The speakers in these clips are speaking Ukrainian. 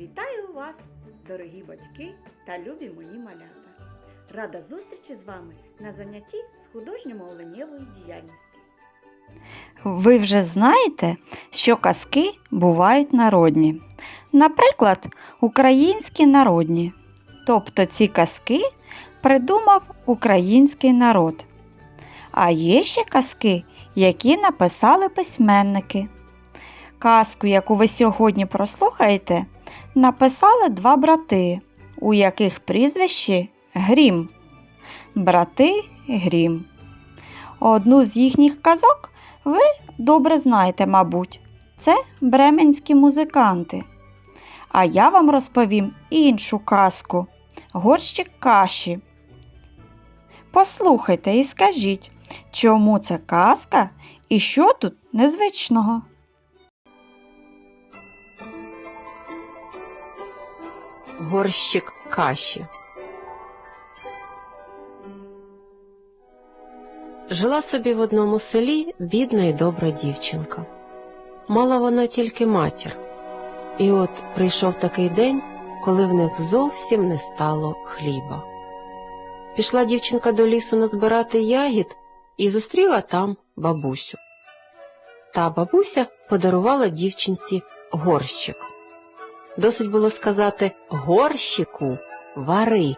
Вітаю вас, дорогі батьки та любі мої малята. Рада зустрічі з вами на занятті з художньо-мовленнєвої діяльності. Ви вже знаєте, що казки бувають народні. Наприклад, українські народні. Тобто ці казки придумав український народ. А є ще казки, які написали письменники. Казку, яку ви сьогодні прослухаєте, написали два брати, у яких прізвище Грім. Брати Грім. Одну з їхніх казок ви добре знаєте, мабуть, це бременські музиканти. А я вам розповім іншу казку горщик каші. Послухайте і скажіть, чому це казка і що тут незвичного? Горщик каші. Жила собі в одному селі бідна і добра дівчинка. Мала вона тільки матір. І от прийшов такий день, коли в них зовсім не стало хліба. Пішла дівчинка до лісу назбирати ягід і зустріла там бабусю. Та бабуся подарувала дівчинці горщик. Досить було сказати горщику вари.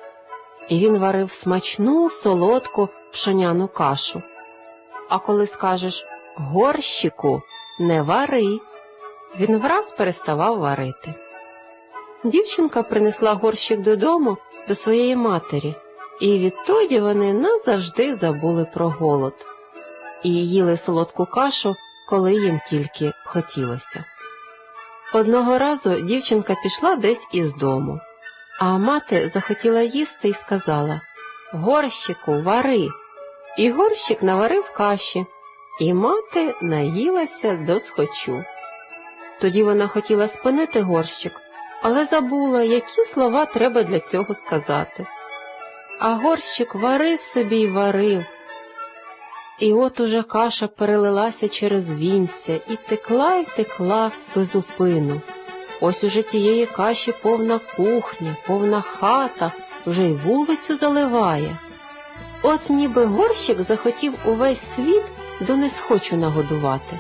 І він варив смачну, солодку пшоняну кашу. А коли скажеш горщику не вари, він враз переставав варити. Дівчинка принесла горщик додому до своєї матері, і відтоді вони назавжди забули про голод і їли солодку кашу, коли їм тільки хотілося. Одного разу дівчинка пішла десь із дому, а мати захотіла їсти і сказала Горщику, вари. І горщик наварив каші, і мати наїлася до схочу. Тоді вона хотіла спинити горщик, але забула, які слова треба для цього сказати. А горщик варив собі й варив. І от уже каша перелилася через вінця і текла й текла безупину. Ось уже тієї каші повна кухня, повна хата, вже й вулицю заливає. От ніби горщик захотів увесь світ до несхочу нагодувати.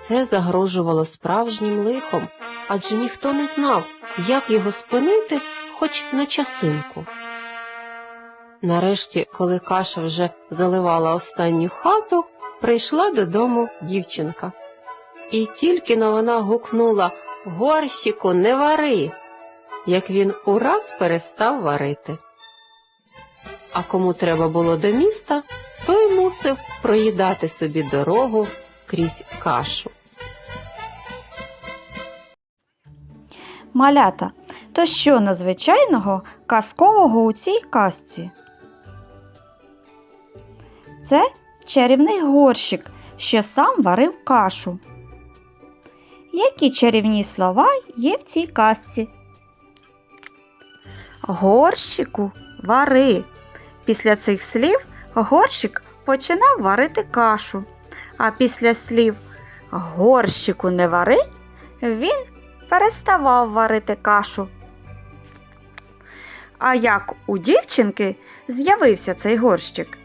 Це загрожувало справжнім лихом, адже ніхто не знав, як його спинити хоч на часинку. Нарешті, коли каша вже заливала останню хату, прийшла додому дівчинка. І тільки но вона гукнула Горщику, не вари, як він ураз перестав варити. А кому треба було до міста, той мусив проїдати собі дорогу крізь кашу. Малята, то що надзвичайного казкового у цій казці? Це чарівний горщик, що сам варив кашу. Які чарівні слова є в цій казці? Горщику вари. Після цих слів горщик починав варити кашу, а після слів горщику не вари він переставав варити кашу. А як у дівчинки з'явився цей горщик?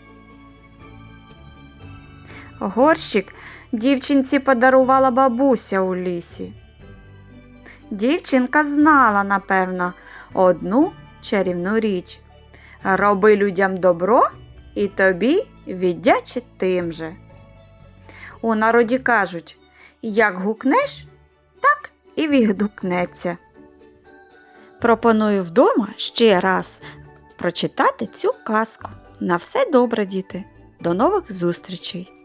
Горщик дівчинці подарувала бабуся у лісі. Дівчинка знала, напевно, одну чарівну річ. Роби людям добро і тобі віддячить тим же. У народі кажуть, як гукнеш, так і відгукнеться. Пропоную вдома ще раз прочитати цю казку. На все добре, діти. До нових зустрічей!